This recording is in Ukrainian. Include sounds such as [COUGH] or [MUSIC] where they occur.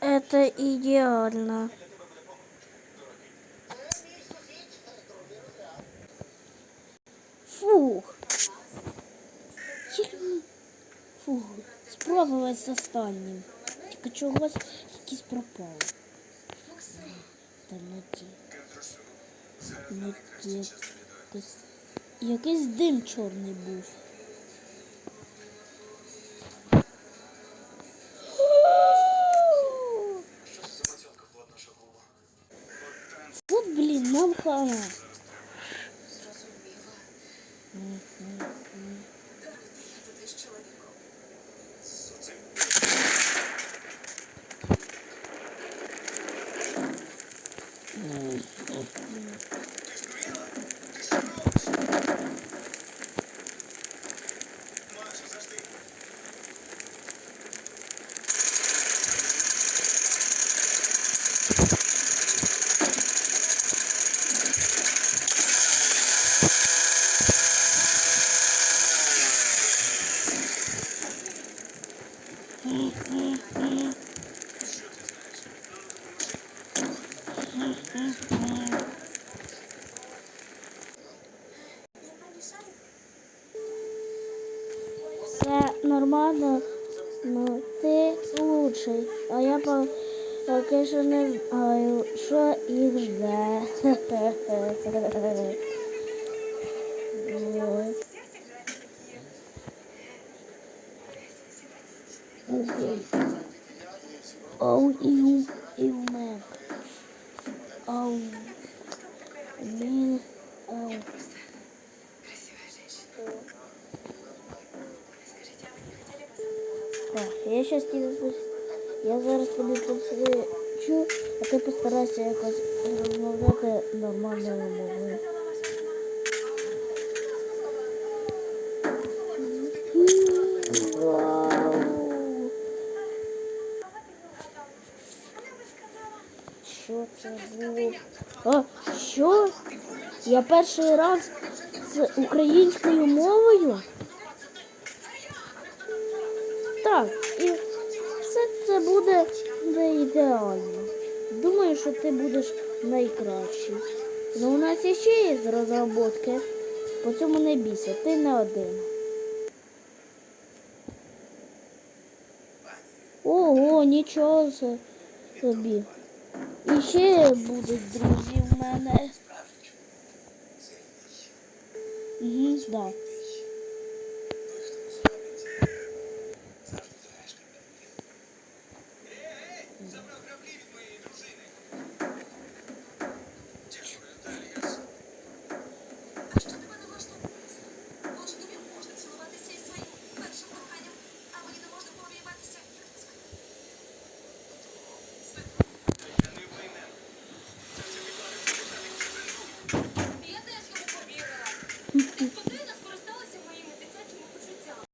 Это идеально. Фух. Фух. Спробувати з останнім. Тільки чогось якийсь пропав. Та не ті. Не. Якийсь, якийсь дим чорний був. Móng. Все нормально, ну ти лучший. А я по- поки що не знаю, що їх жде. [LAUGHS] Ой. Окей. Оу, іу, іу, мек. Оу. Він, оу. Так, я щас тобі пос- я зараз тобі посвічу, а ти постарайся якось розмовляти нормальною мовою. Що це було? А, що? Я перший раз з українською мовою? Так, і все це буде не ідеально. Думаю, що ти будеш найкращий. Ну, у нас ще є розробки. По цьому не бійся, ти не один. Ого, нічого собі. І ще будуть друзі в мене. Угу, да. А Hı hı.